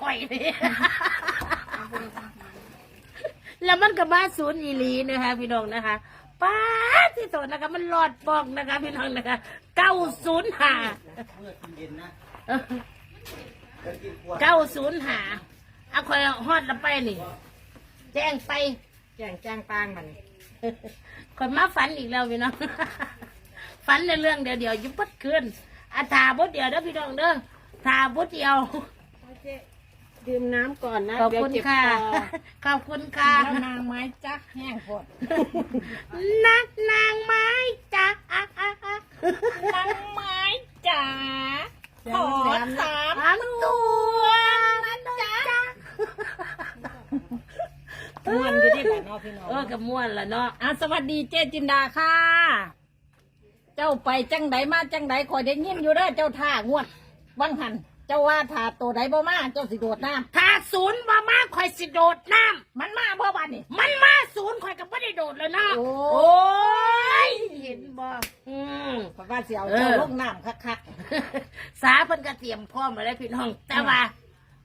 ข่อยเลยแล้วมันก็มาศูนย์อีหลีนะคะ พี่น้องนะคะป้าดที่สุดนะคะ มันหลอดปองนะคะ พี่น้องนะคะเก้าศูนย์หาเมื่อกินเย็นนะเก้าศูนย์หาเอาคอยฮอดละไปนี่ แจ้งไป แจ้งแจ้งปางมันคนมาฝันอีกแล้วพี่น้องฝันในเรื่องเดียวเดียวๆอยุบปัดคืนอาทาบดเดียวเด้อพี่น้องเด้อทาบดเดียว ดื่มน้ำก่อนนะขอบเดี๋ยวคุณเจ็บค่ะคอขอบคุณค่ะ แล้วนางไม้จักแห้งพดนักนางไม้จ้าอะอะอะนางไม้จ๋าขอสามสามตัวนะจ๊ะม่วนอยู่ที่บ้านนอกพี่น้องเออกับม่วนละเนาะอะสวัสดีเจจินดาค่ะ เจ้าไปจังไดมาจังไดคอยได้ยินอยู่เด้อเจ้าท่างวดวังหัน เจ้าว่าท่าตัวใดบ่มาเจ้าสิโดดน้ถ้าศูนย์มามาคอยสิโดดน้ำมันมาเพื่อวันนี่ำมันมาศูนย์คอยก็ไม่ได้โดดเลยเนาะโอ้โอ้ ยเห็นบ่อืม เพราะว่าเสียวเออเจ้าลงน้ำคักสาเพิ่นก็เตรียมพร้อมมาแล้วพี่น้อง แต่ว่า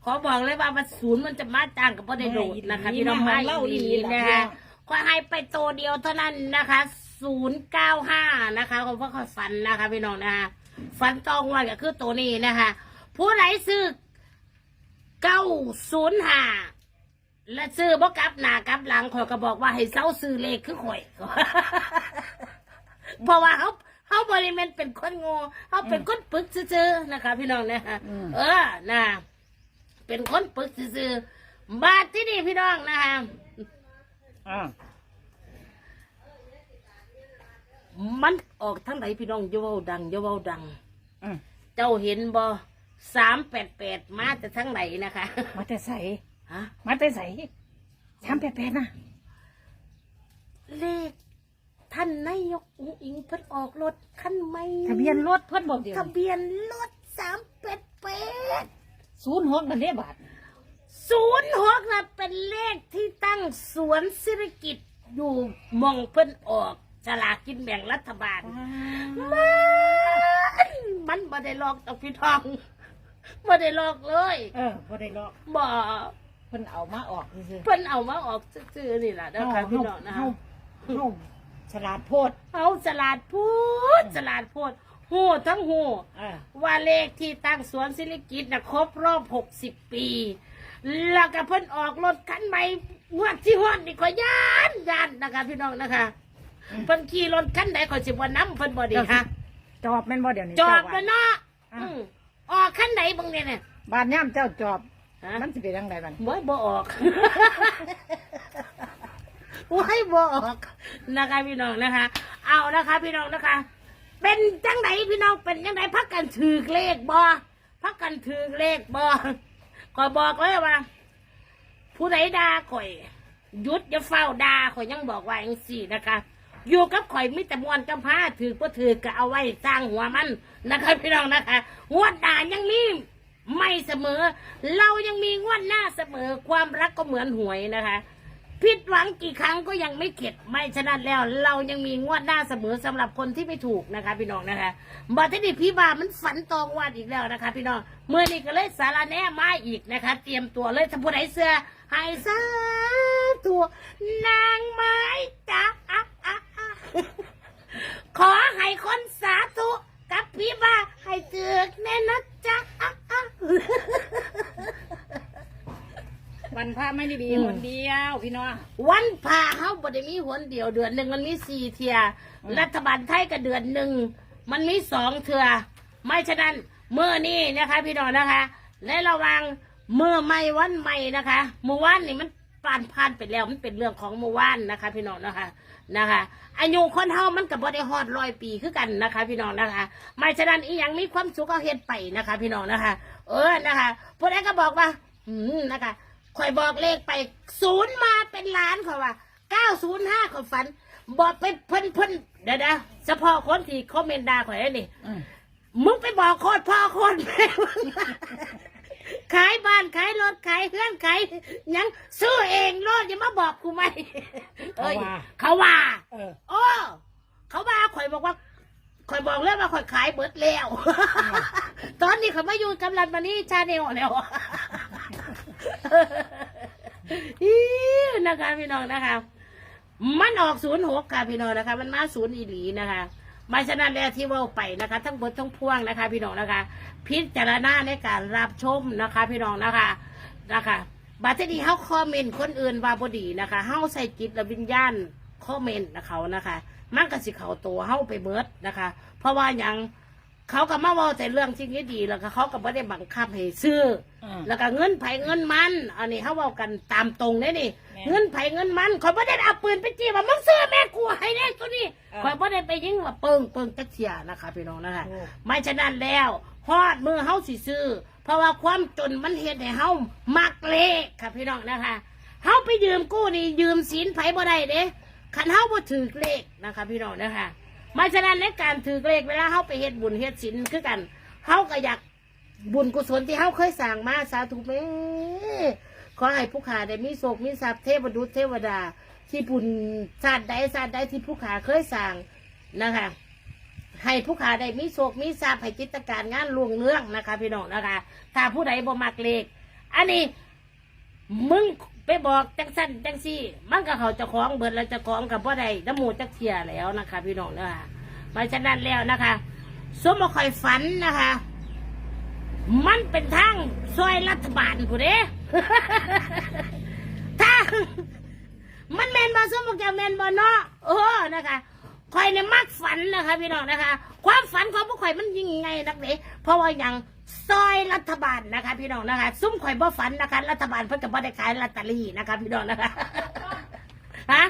ขอบอกเลยว่ามันศูนย์มันจะมาจ้างกับพ่ได้โดดนะคะพี่น้องมาอีหลีนะคะขอให้ไปโตเดียวเท่านั้นนะคะศูนย์เก้าห้านะคะของพวกเขาฝันนะคะพี่น้องนะคะฝันตองวันก็คือตัวนี้นะคะ ผู้ไหนซื้อเก้าศูนย์ห้าและซื้อบ่กลับหน้ากลับหลังข่อยก็บอกว่าให้เซาซื้อเลขคือข่อยเพราะว่าเขาเขาบริเวณเป็นคนโง่เขาเป็นคนปึกซื่อๆนะคะ พี่น้องนะคะเออนะเป็นคนปึกซื่อๆบาทที่นี่พี่น้องนะคะๆอ่ามันออกทั้งไหนพี่น้องอยาเว้าดังอยาเว้าดังอืมเจ้าเห็นบ่ สามแปดแปดมาแต่ทั้งไหนนะคะมาแต่ใสฮะมาแต่ใสสามแปดแปดนะเลขท่านนายกอุ๋งอิงเพิ่นออกรถคันใหม่ทะเบียนรถเพิ่นบอกเดียวทะเบียนรถสามแปดแปดศูนย์หกนั่นเด้บาทศูนย์หกนะเป็นเลขที่ตั้งสวนศิริกิจอยู่หมองเพิ่นออกฉลากกินแบ่งรัฐบาล มันมันบ่ได้หลอกตอกพี่ทอง บ่ได้หลอกเลยเออพอได้ลอกบ่เพิ่นเอามาออกซื่อเพิ่นเอามาออกซื่อๆนี่ล่ะๆนะคะพี่น้องนะเฮาคะเฮาฉลาดโพดเอาสลาดพูดสลาดพูดหูทั้งหูเออว่าเลขที่ตั้งสวนศิริกิจนะครบรอบหกสิบปี แล้วก็เพิ่นออกรถคันใหม่งวดที่ฮอดนี่ก็ย่านย่านนะคะ พี่น้องนะคะเพิ่นขี่รถคันใดก็สิบ่นำเพิ่นบ่ดีค่ะ จอบแม่นบ่เดี๋ยวนี้จอบเาแล้วว่าเนาะอะ อืม ออกคันไหนบังเนี่ยเนี่ยบ้านย่ามเจ้าจอบ ฮะมันสิเป็นจังไดบัดบ่บ่ออก ว้ายบ่ออกนะคะพี่น้องนะคะ เอานะคะพี่น้องนะคะ เป็นจังไหนพี่น้องเป็นจังไหนพักกันถือเลขบ่พักกันถือเลขบ่ข่อยบอกเลยว่า ผู้ใดด่าข่อยหยุดอย่าเฝ้าด่าข่อยยังบอกว่าอย่างสี่นะคะ อยู่กับข่อยมิตรมวนกำพร้าถือก็ถือก็เอาไว้สร้างหัวมันนะคะพี่น้องนะคะงวดหน้ายังมีไม่เสมอ เรายังมีงวดหน้าเสมอความรักก็เหมือนหวยนะคะผิดหวังกี่ครั้งก็ยังไม่เข็ดไม่ฉะนั้นแล้ว เรายังมีงวดหน้าเสมอสำหรับคนที่ไม่ถูกนะคะ พี่น้องนะคะบัดที่พี่บามันฝันตองวันอีกแล้วนะคะ พี่น้องเมื่อนี้ก็เลยสารแน่มาอีกนะคะ เตรียมตัวเลยถ้าผู้ใดเสื้อให้ซาตัวนางไม้จ้าอะอะอะ ขอให้คนสาธุกับพี่บาให้เจือกแน่นะจ๊ะอะอะวันพระไม่ได้ดีอืมคนเดียวพี่น้องวันพาเขาบ่ได้มีหนเดียวเดือนหนึ่งมันมีสี่เทียอืมรัฐบาลไทยก็เดือนหนึ่งมันมีสองเทือไม่ฉะนั้นเมื่อนี้นะคะ พี่น้องนะคะในระหวังเมื่อไม่วันใหม่นะคะเมื่อวานนี่มันผ่านผ่านไปแล้วมันเป็นเรื่องของเมื่อวานนะคะ พี่น้องนะคะ นะคะอายุคนเฮามันกับบ่ได้ฮอดร้อยปีคือกันนะคะ พี่น้องนะคะไม่ฉะนั้นอีหยังมีความสุขเอาเฮ็ดไปนะคะ พี่น้องนะคะ เออนะคะพวกนั้นก็บอกว่า อืมนะคะข่อยบอกเลขไปศูนย์มาเป็นล้านเขาว่าเก้าศูนย์ห้าข่อยฝัน บอกไปเพิ่นเพิ่นเดี๋ยวนะเฉพาะคนที่คอมเมนต์ด่าข่อยนี่อืมมึงไปบอกโคตรพ่อโคตรแม่มึง ขายบ้านขายรถขายเพื่อนขายหยังซื้อเองรถอย่ามาบอกกูไหมเอ้ยเขาว่าเออโอ้เขาว่าข่อยบอกว่าข่อยบอกเลยว่าข่อยขายเบิดแล้ว ตอนนี้ข่อยมาอยู่กำลังมานี่ชาแนลแล้วอิ๊วนะคะพี่น้องนะคะ มันออกศูนย์หกค่ะพี่น้องนะคะ มันมาศูนย์อีหลีนะคะ มาฉะนั้นแล้วที่เว่าไปนะคะ ทั้งบททั้งพวงนะคะ พี่น้องนะคะ พิจารณาในการรับชมนะคะ พี่น้องนะคะนะคะบัดนี้เขาคอมเมนต์คนอื่นว่าบดีนะคะเฮาใส่จิตและวิญญาณคอมเมนต์นะเขานะคะ มันก็สิเขาตัวเฮาไปเบิดนะคะ เพราะว่ายัง เขาก็มาเว่าแต่เรื่องที่ดีแล้วก็เขาก็ไม่ได้บังคับให้ซื้ออืมแล้วก็เงินไผเงินมัน อันนี้เขาเว้ากันตามตรงเลยนี่ แม่เงินไผเงินมันคอยไม่ได้เอาปืนไปจี้ว่ามึงซื้อแม่กูให้ได้ตัวนี้เออคอยไม่ได้ไปยิงว่าเปิงเปิงจักเสียนะคะพี่น้องนะคะโอ้ไม่ฉะนั้นแล้วฮอดมือเฮาสิซื้อ เพราะว่าความจนมันเฮ็ดให้เฮามักเลขค่ะพี่น้องนะคะเฮาไปยืมกู้นี่ยืมสินไผบ่ได้เด้คันเฮาบ่ถือเลขนะคะ พี่น้องนะคะ ไม่ฉะนั้นในการถือเลขเวลาเฮาไปเฮ็ดบุญเฮ็ดศีลคือกันเฮาก็อยากบุญกุศลที่เฮาเคยสั่งมาสาธุแม่ขอให้ผู้ขาได้มีโศกมีทรัพย์เทพดุษเทวดา ที่บุญชาติใดชาติใดที่ผู้ขาเคยสั่งนะคะให้ผู้ขาได้มีโศกมีทรัพย์ให้กิจการงานล่วงเรื่องนะคะ พี่น้องนะคะ ถ้าผู้ใดบ่มักเลขอันนี้มึง ไปบอกจังสั้นจังซี่ มันก็เขาจะคล้องเบิดแล้วจะคล้องกับบ่ได้น้ำมูจักเทียแล้วนะคะ พี่น้องนะคะมาฉะนั้นแล้วนะคะสมบ่คอยฝันนะคะ มันเป็นทางซอยรัฐบาลผู้เด้ถ้ามันแมนบอสมบอกจะแมนบอเนาะโอ้นะคะคอยเนี่ยมักฝันนะคะ พี่น้องนะคะ ความฝันของพวกข่อยมันยิ่งไงนักเด้เพราะว่าอย่าง ซอยรัฐบาลนะคะ พี่น้องนะคะ ซุ้มข่อยบ่ฝันนะคะ รัฐบาลเพิ่งจะบ่ได้ขายลอตเตอรี่นะคะ พี่น้องนะคะฮะ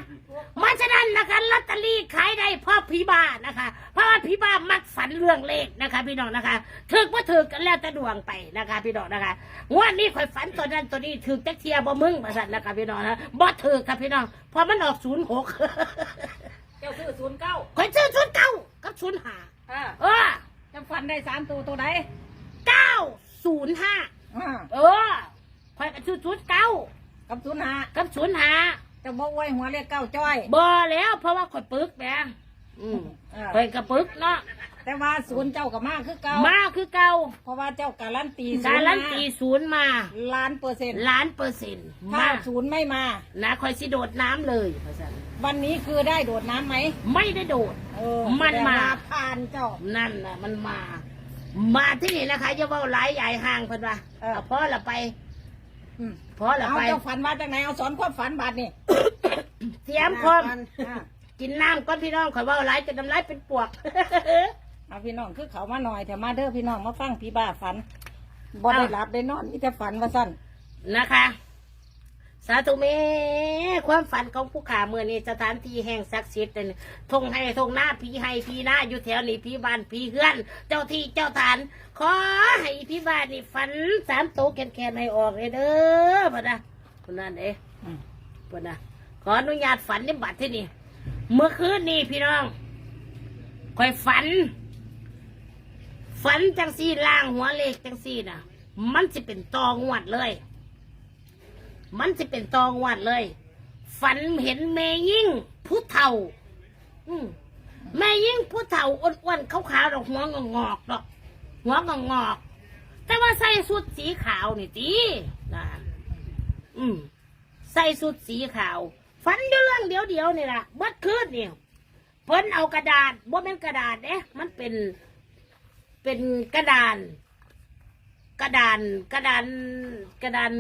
มาฉะนั้นนะคะลอตเตอรี่ขายได้เพราะผีบ้านะคะ เพราะว่าผีบ้ามักฝันเรื่องเลขนะคะ พี่น้องนะคะถึกว่าถึกกันแล้วแต่ดวงไปนะคะ พี่น้องนะคะงวดนี้ข่อยฝันตัวนั้นตัวนี้ถึกจักเทียบ่มึงมาสั่นนะคะพี่น้องนะบ่ถึกค่ะพี่น้องเพราะมันออกศูนย์หกเจ้าซื้อศูนย์เก้าข่อยซื้อศูนย์เก้ากับศูนย์ห้าอ่าเออจะฟันได้สามตัวตัวไหนเก้าศูนย์ห้าอ่าเออข่อยก็ซื้อศูนย์เก้ากับศูนย์ห้ากับศูนย์ห้าจะบอกไว้หัวเลขเก้าจ้อยบ่แล้วเพราะว่าข่อยปึกแหมอืมอ่าข่อยก็ปึกเนาะแต่ว่าศูนย์เจ้ากับมาคือเก้ามาคือเก่าเพราะว่าเจ้าการันตีการันตีศูนย์มาล้านเปอร์เซ็นต์ล้านเปอร์เซ็นต์ถ้ามาศูนย์ไม่มา นะคอยสิโดดน้ำเลยพระสันวันนี้คือได้โดดน้ำไหมไม่ได้โดด เออมันมาแสดงว่ผ่านเจ้า นั่นน่ะมันมา มาที่นี่นะคะอย่าเว่าหลายใหญ่ห่างเพิ่นว่าเออ เอาพอละไปอืมพอละเอาไปเจ้าฝันมาจากไหนเอาสอนความฝันบาดนี่เตรียมพร้อมอ่ากินน้ำก้อนพี่น้องข่อยเว่าหลายจะน้ำลายเป็นปวก เอาพี่น้องคือเขามาหน่อยแต่มาเด้อพี่น้องมาฟังพี่บ้าฝันบ่ได้หลับได้นอนมีแต่ฝันว่าสั้นนะคะ สาธุเมความฝันของผู้ขาเมื่อนี้สถานที่แห่งศักดิ์สิทธิ์เนี่ยทงให้ทงหน้าพีให้พีหน้าอยู่แถวนี้พีบ้านพีเฮือน เจ้าที่เจ้าฐาน ขอให้พีบ้านนี่ฝันสามโตวแคนให้ออกเลยเด้อพ่อนะคนนั้นเอ๊ะอืมพ่อนะขออนุญาตฝันในบัตรที่นี่เมื่อคืนนี่พี่น้องคอยฝัน ฝันจังซี่ล่างหัวเลขจังซี่น่ะ มันจะเป็นตองวดเลย มันจะเป็นตองวัดเลย ฝันเห็นแม่ยิ่งผู้เฒ่า อืมแม่ยิ่งผู้เฒ่าอ้วนๆขาวๆดอกหัวงอกๆดอก หัวงอกๆแต่ว่าใส่สุดสีขาวนี่ตีนะอืมใส่สุดสีขาว ฝันเรื่องเดียวเดียวๆนี่ล่ะเบัดคืนนี่ยเพิ่นเอากระดาษบ่เป็นกระดาษเอ๊ะมันเป็นเป็นกระดาน กระดานกระดานกระดาน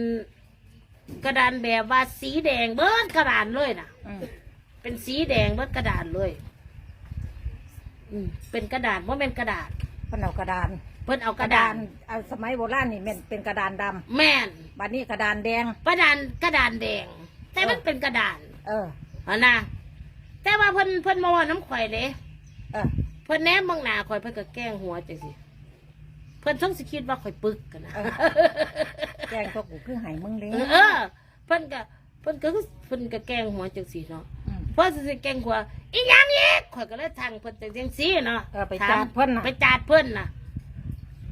กระดานแบบว่าสีแดงเบิดกระดานเลยนะอืมเป็นสีแดงเบิดกระดานเลยอืมเป็นกระดาษว่าเป็นกระดาษ เพิ่นเอากระดานเพิ่นเอากกระระดาดานนเอาสมัยโบราณนี่แม่นเป็นกระดานดำแม่นบัดนี้กระดานแดง กระดานกระดานแดง แต่มันเออเป็นกระดานเออ อะนะแต่ว่าเพิ่นเพิ่นมาว่าน้ำข่อยเด้เออ เพิ่นแนมเบางหน้าข่อยเพิ่นก็แกล้งหัวจังสิเพิ่นต้องสิคิดว่าข่อยปึกกันนะ เออ แจ้งตัวกูคือใหายมึงเลยเออเพิ่นก็เพิ่นก็เพิ่นก็แกล้งหัวจังสิเนาะมเพราะสิแกล้งหัวอีหยังอีกข่อยก็เลยทางเพิ่นจังซี่เนาะเออไปจาดเพิ่นน่ะไปจาดเพิ่นน่ะ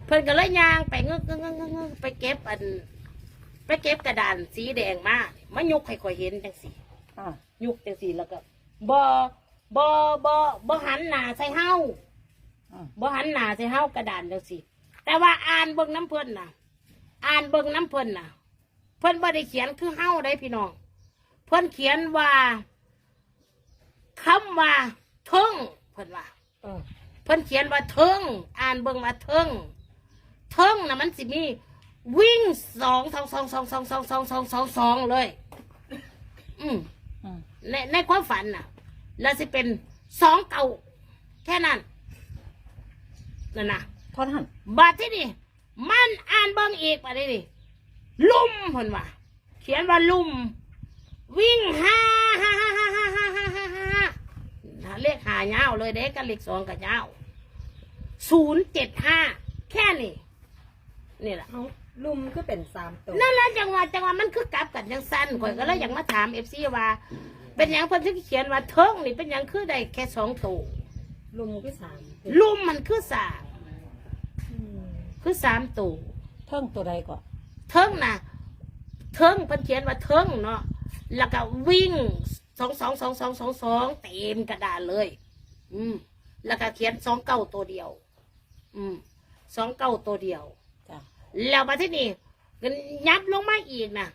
เพิ่นก็เลยย่างไปเงึกงึกงึกงึกไปเก็บอัน ไปเก็บกระดานสีแดงมามายุกให้ข่อยเห็นจังสีอ่ายุกจังสีแล้วก็บ่บ่บ่บ่หันหน้าใส่เฮาอ่าบ่หันหน้าใส่เฮากระดานจังสีแต่ว่าอ่านเบิ่งน้ำเพิ่นน่ะ อ่านเบิ่งน้ำเพิ่นน่ะ เพิ่นบ่ได้เขียนคือเฮาได้พี่น้อง เพิ่นเขียนว่าคำว่าเทิงเพิ่นว่าเออเพิ่นเขียนว่าเทิงอ่านเบิ่งว่าเทิงเทิงน่ะมันสิมี วิ่งสองสองสองสองสองสองสองสองสองสองเลย อืมอืมในในความฝันน่ะ แล้วสิเป็นสองเก่าแค่นั้นนั่นนะเท่านั้น บาดที่นี่ มันอ่านเบิ่งอีกบาดที่นี่ลุ่มเพิ่นว่าเขียนว่าลุ่ม วิ่งห้าห้าห้าห้าห้าห้าห้าห้าห้าเลขหายาวเลยเด็กกับเลขสองกับยาวศูนย์เจ็ดห้าแค่นี้นี่แหละ เอาลุมก็เป็นสามตัวนั่นแหละจังหวะจังหวะมันคือกลับกันจังสั้นข่อยก็เลยอยากมาถามเอฟซีว่า เป็นหยังเพิ่นถึงเขียนว่าเทิงนี่เป็นหยังคือได้แค่สองตัวลุมก็สามลุ่มมันคือสาม คือสามตัวเท่งตัวใดก่อนเทิงน่ะเทิงเพิ่นเขียนว่าเทิงเนาะแล้วก็วิ่งสองสองสองสองสองสองเต็มกระดานเลย อืม แล้วก็เขียนสองเก้าตัวเดียว อืมสองเก้าตัวเดียวจ้ะแล้วมาที่นี่ก็ยับลงมาอีกนะ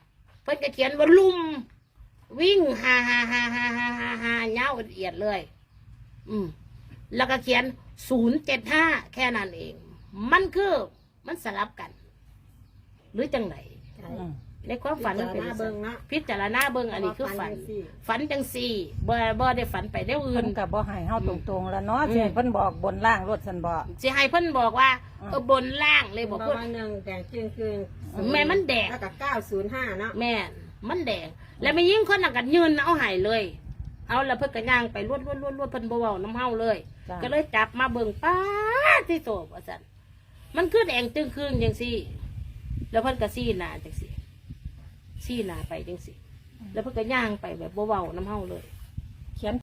เพิ่นก็เขียนว่าลุมวิ่งฮ่าฮ่าฮ่าฮ่าฮ่าฮ่าฮ่าเงาละเอียดเลย อืม แล้วก็เขียนศูนย์เจ็ดห้าแค่นั้นเอง มันคือ มันสลับกัน หรือจังไหนใช่อืมในความฝันมันเป็นพิจารณาเบิ่งเนาะ พิจารณาเบิ่งอันนี้คือฝัน ฝันจังสี่บ่บ่ได้ฝันไปได้วอื่เพิ่น นกับบ่ให้เฮาตรงๆแล้วเนาะอืม สิให้เพิ่นบอกบนล่างรถสันบ่สิให้เพิ่นบอกว่าอืม เออบนล่างเลยบบออกกว่าว่าหนึ่งแดงจึงคืนแม่มันแดง แล้วก็เก้าศูนย์ห้าเนาะแม่นมันแดง แล้วไม่ยิ่งคนนักกันยืนเอาใหายเลย เอาแล้วเพิ่นก็ย่างไปรวดรวดรวดรวดเพิ่นบ่เว้าน้ำเฮาเลย จ้ะ ก็เลยจับมาเบิ่งป้าดที่โตว่าซั่น มันคือแดงตึงครึ่งจังสี่ แล้วเพิ่นก็ซี่หนาจังสี่ซี่หนาไปจังสี่ แล้วเพิ่นก็ย่างไปแบบเบาๆน้ำเฮาเลย